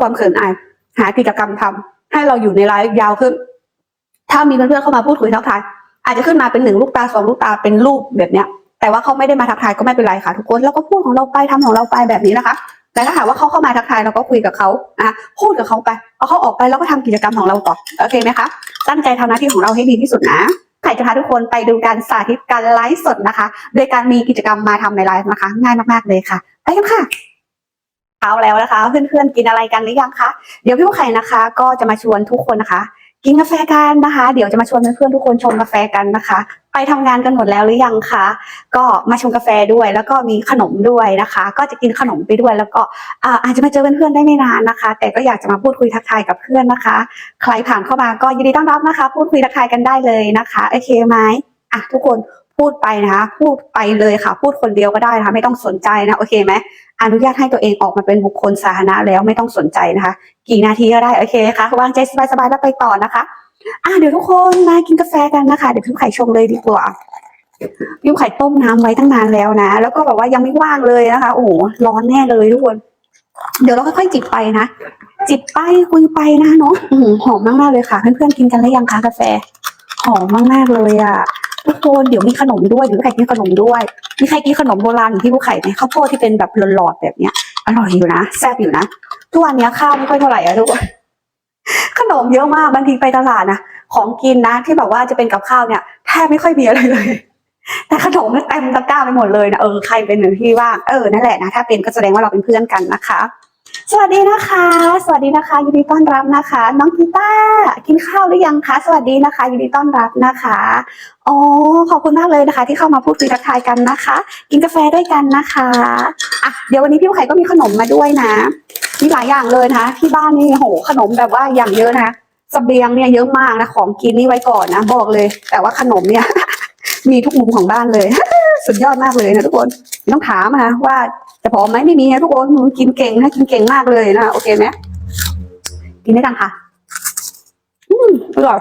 ความเขินอาย หากิจกรรมทำให้เราอยู่ในไลฟ์ยาวขึ้น ถ้ามีเพื่อนๆเข้ามาพูดคุยทักทาย อาจจะขึ้นมาเป็นหนึ่งลูกตาสองลูกตาเป็นรูปแบบเนี้ย แต่ว่าเขาไม่ได้มาทักทายก็ไม่เป็นไรค่ะ ทุกคนเราก็พูดของเราไปทำของเราไปแบบนี้นะคะ แต่ถ้าหากว่าเขาเข้ามาทักทายเราก็คุยกับเขาอะพูดกับเขาไปเอาเขาออกไปแล้วก็ทำกิจกรรมของเราต่อโอเคไหมคะตั้งใจทำหน้าที่ของเราให้ดีที่สุดนะใครจะพาทุกคนไปดูการสาธิตการไลฟ์สดนะคะ โดยการมีกิจกรรมมาทำในไลฟ์นะคะ ง่ายมากๆเลยค่ะ ไปกันค่ะ เช้าแล้วนะคะ เพื่อนๆกินอะไรกันหรือยังคะเดี๋ยวพี่ผู้ไข่นะคะ ก็จะมาชวนทุกคนนะคะ กินกาแฟกันนะคะ เดี๋ยวจะมาชวนเพื่อนๆทุกคนชงกาแฟกันนะคะ ไปทำงานกันหมดแล้วหรือยังคะก็มาชงกาแฟด้วย แล้วก็มีขนมด้วยนะคะ ก็จะกินขนมไปด้วย แล้วก็อาจจะมาเจอเพื่อนๆได้ไม่นานนะคะ แต่ก็อยากจะมาพูดคุยทักทายกับเพื่อนนะคะ ใครผ่านเข้ามาก็ยินดีต้อนรับนะคะ พูดคุยทักทายกันได้เลยนะคะโอเคไหมอะทุกคน พูดไปนะคะพูดไปเลยค่ะ พูดคนเดียวก็ได้นะคะไม่ต้องสนใจนะ โอเคไหมอนุญาตให้ตัวเองออกมาเป็นบุคคลสาธารณะแล้วไม่ต้องสนใจนะคะ กี่นาทีก็ได้โอเคคะวางใจสบายๆแล้วไปต่อนะคะอะเดี๋ยวทุกคนมากินกาแฟกันนะคะ เดี๋ยวพี่ไข่ชงเลยดีกว่าพี่ไข่ต้มน้ำไว้ตั้งนานแล้วนะ แล้วก็แบบว่ายังไม่ว่างเลยนะคะ โอ้โหร้อนแน่เลยทุกคน เดี๋ยวเราค่อยๆจิบไปนะ จิบไปคุยไปนะเนาะอื้อหือหอมมากๆเลยค่ะ เพื่อนๆกินกันแล้วยังคะกาแฟ หอมมากๆเลยอะ ทุกคนเดี๋ยวมีขนมด้วยเดี๋ยวพี่ไข่กินขนมด้วยมีใครกินขนมโบราณอย่างที่พี่ไข่ไหมข้าวโพดที่เป็นแบบหลอดๆแบบเนี้ยอร่อยอยู่นะแซ่บอยู่นะทุกวันนี้ข้าวไม่ค่อยเท่าไหร่อะทุกคนขนมเยอะมากบางทีไปตลาดนะของกินนะที่แบบว่าจะเป็นกับข้าวเนี่ยแทบไม่ค่อยมีอะไรเลย แต่ขนมเนี่ยเต็มตะกร้าไปหมดเลยนะเออใครเป็นหนึ่งที่ว่างเออนั่นแหละนะถ้าเป็นก็แสดงว่าเราเป็นเพื่อนกันนะคะ สวัสดีนะคะ สวัสดีนะคะ ยินดีต้อนรับนะคะ น้องกีตาร์กินข้าวหรือยังคะ สวัสดีนะคะ ยินดีต้อนรับนะคะอ๋อขอบคุณมากเลยนะคะ ที่เข้ามาพูดคุยทักทายกันนะคะ กินกาแฟด้วยกันนะคะอะเดี๋ยววันนี้พี่ไข่ก็มีขนมมาด้วยนะ มีหลายอย่างเลยนะคะที่บ้านนี่โหขนมแบบว่าอย่างเยอะนะสเบียงเนี่ยเยอะมากนะของกินนี่ไว้ก่อนนะบอกเลย แต่ว่าขนมเนี่ย มีทุกมุมของบ้านเลย สุดยอดมากเลยนะทุกคนไม่ต้องถามนะว่าจะพอไหมไม่มีนะทุกคนกินเก่งนะกินเก่งมากเลยนะโอเคไหมกินได้กันค่ะ อืมอร่อย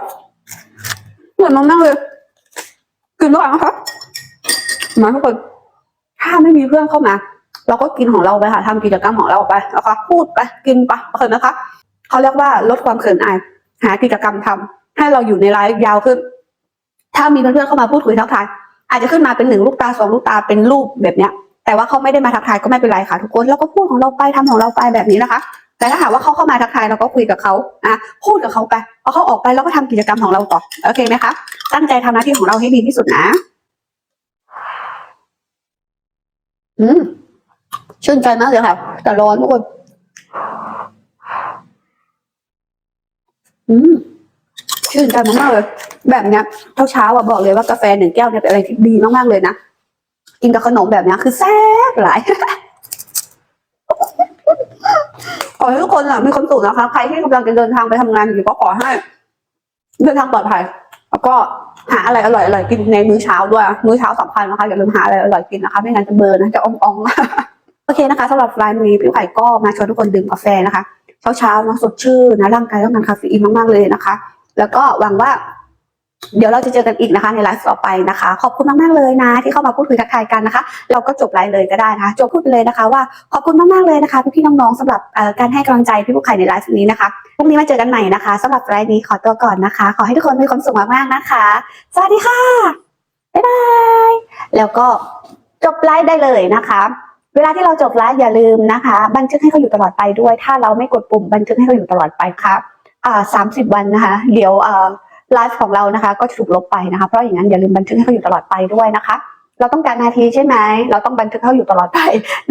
อร่อยมากๆเลยกินด้วยกันะคะมาทุกคนถ้าไม่มีเพื่อนเข้ามา เราก็กินของเราไปค่ะทำกิจกรรมของเราไปนะคะพูดไปกินไปโอเคไหมคะเขาเรียกว่าลดความเขินอาย หากิจกรรมทำให้เราอยู่ในไลฟ์ยาวขึ้น ถ้ามีเพื่อนๆเข้ามาพูดคุยทักทาย อาจจะขึ้นมาเป็นหนึ่งลูกตาสองลูกตาเป็นรูปแบบเนี้ย แต่ว่าเขาไม่ได้มาทักทายก็ไม่เป็นไรค่ะทุกคนเราก็พูดของเราไปทำของเราไปแบบนี้นะคะ แต่ถ้าหากว่าเขาเข้ามาทักทายเราก็คุยกับเขาอะพูดกับเขาไปเอเขาออกไปแล้วก็ทำกิจกรรมของเราต่อโอเคไหมคะตั้งใจทำหน้าที่ของเราให้ดีที่สุดนะ อืมชื่นใจมากเลยค่ะ แต่ร้อนทุกคนอืม ชื่นใจมากเลย แบบเนี้ยเช้าเช้าอะบอกเลยว่ากาแฟหนึ่งแก้วเนี่ยเป็นอะไรที่ดีมากๆเลยนะกินกับขนมแบบเนี้ยคือแซ่บหลายขอให้ทุกคนอะมีความสุขนะคะ ใครที่กำลังจะเดินทางไปทำงานอยู่ก็ขอให้ เดินทางปลอดภัย แล้วก็หาอะไรอร่อยๆกินในมื้อเช้าด้วย มื้อเช้าสำคัญนะคะอย่าลืมหาอะไรอร่อยกินนะคะ ไม่งั้นจะเบิร์นนะจะอ่องๆโอเคนะคะสำหรับไลน์นี้พี่ไข่ก็มาชวนทุกคนดื่มกาแฟนะคะ เช้าๆนาะสดชื่นนะร่างกายต้องการคาเฟอีนมากๆเลยนะคะ แล้วก็หวังว่า เดี๋ยวเราจะเจอกันอีกนะคะในไลฟ์ต่อไปนะคะ ขอบคุณมากๆเลยนะ ที่เข้ามาพูดคุยทักทายกันนะคะ เราก็จบไลฟ์เลยก็ได้นะคะจบพูดไปเลยนะคะ ว่าขอบคุณมากๆเลยนะคะพี่ๆน้องๆสำหรับการให้กำลังใจพี่ผู้ไข่ในไลฟ์นี้นะคะพรุ่งนี้มาเจอกันใหม่นะคะสำหรับไลฟ์นี้ขอตัวก่อนนะคะ ขอให้ทุกคนมีความสุขมากๆนะคะ สวัสดีค่ะบ๊ายบายแล้วก็จบไลฟ์ได้เลยนะคะเวลาที่เราจบไลฟ์อย่าลืมนะคะ บันทึกให้เขาอยู่ตลอดไปด้วย ถ้าเราไม่กดปุ่มบันทึกให้เขาอยู่ตลอดไปครับ สามสิบวันนะคะ เดี๋ยวไลฟ์ของเรานะคะ ก็จะถูกลบไปนะคะ เพราะอย่างนั้นอย่าลืมบันทึกให้เขาอยู่ตลอดไปด้วยนะคะ เราต้องการนาทีใช่ไหม เราต้องบันทึกเขาอยู่ตลอดไป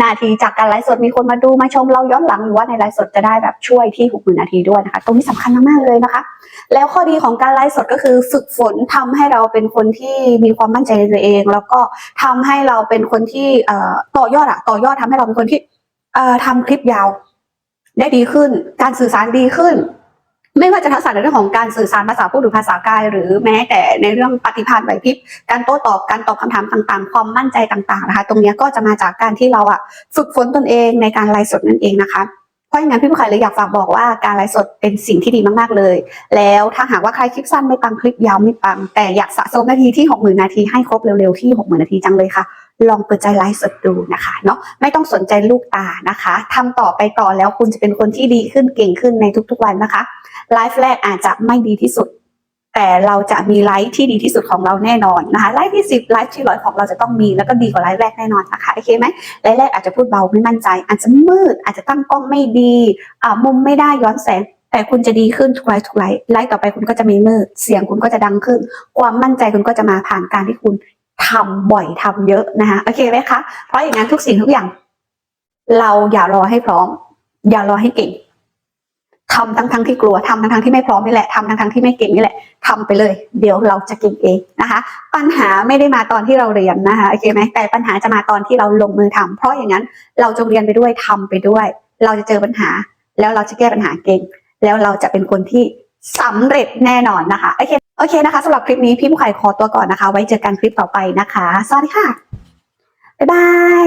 นาทีจากการไลฟ์สดมีคนมาดูมาชมเราย้อนหลังหรือว่าในไลฟ์สดจะได้แบบช่วยที่หกหมื่นนาทีด้วยนะคะ ตรงนี้สำคัญมากๆเลยนะคะ แล้วข้อดีของการไลฟ์สดก็คือฝึกฝนทำให้เราเป็นคนที่มีความมั่นใจในตัวเอง แล้วก็ทำให้เราเป็นคนที่เอ่อต่อยอดอะต่อยอดทำให้เราเป็นคนที่เอ่อทำคลิปยาว ได้ดีขึ้น การสื่อสารดีขึ้น ไม่ว่าจะทักษะในเรื่องของการสื่อสารภาษาพูดหรือภาษากาย หรือแม้แต่ในเรื่องปฏิภาณไหวพริบการโต้ตอบการตอบคำถามต่างๆ ความมั่นใจต่างๆนะคะ ตรงนี้ก็จะมาจากการที่เราอะฝึกฝนตนเองในการไลฟ์สดนั่นเองนะคะเพราะงั้นพี่ผู้ขายเลยอยากฝากบอกว่าการไลฟ์สดเป็นสิ่งที่ดีมากๆเลย แล้วถ้าหากว่าใครคลิปสั้นไม่ปังคลิปยาวไม่ปัง แต่อยากสะสมนาทีที่ 60,000 นาทีให้ครบเร็วๆที่ 60,000 นาทีจังเลยค่ะ ลองเปิดใจไลฟ์สดดูนะคะเนาะไม่ต้องสนใจลูกตานะคะทำต่อไปต่อแล้วคุณจะเป็นคนที่ดีขึ้นเก่งขึ้นในทุกๆวันนะคะไลฟ์แรกอาจจะไม่ดีที่สุด แต่เราจะมีไลฟ์ที่ดีที่สุดของเราแน่นอนนะคะไลฟ์ที่สิบไลฟ์ที่ร้อยของเราจะต้องมีแล้วก็ดีกว่าไลฟ์แรกแน่นอนนะคะโอเคไหมไลฟ์แรกอาจจะพูดเบาไม่มั่นใจ อาจจะมืดอาจจะตั้งกล้องไม่ดีอ่ามุมไม่ได้ย้อนแสงแต่คุณจะดีขึ้นทุกไลฟ์ทุกไลฟ์ไลฟ์ต่อไปคุณก็จะม่มืดเสียงคุณก็จะดังขึ้น ความมั่นใจคุณก็จะมาผ่านการที่คุณ ทำบ่อยทำเยอะนะคะโอเคไหมคะเพราะอย่างนั้นทุกสิ่งทุกอย่าง เราอย่ารอให้พร้อม อย่ารอให้เก่งทำทั้งทั้งที่กลัวทำทั้งทั้งที่ไม่พร้อมนี่แหละทำทั้งทั้งที่ไม่เก่งนี่แหละทำไปเลย เดี๋ยวเราจะเก่งเองนะคะ ปัญหาไม่ได้มาตอนที่เราเรียนนะคะโอเคไหมแต่ปัญหาจะมาตอนที่เราลงมือทำเพราะอย่างนั้นเราจะเรียนไปด้วยทำไปด้วย เราจะเจอปัญหา แล้วเราจะแก้ปัญหาเก่ง แล้วเราจะเป็นคนที่สำเร็จแน่นอนนะคะโอเค โอเคนะคะสำหรับคลิปนี้พี่ผู้ไข่ขอตัวก่อนนะคะ ไว้เจอกันคลิปต่อไปนะคะ สวัสดีค่ะ บ๊ายบาย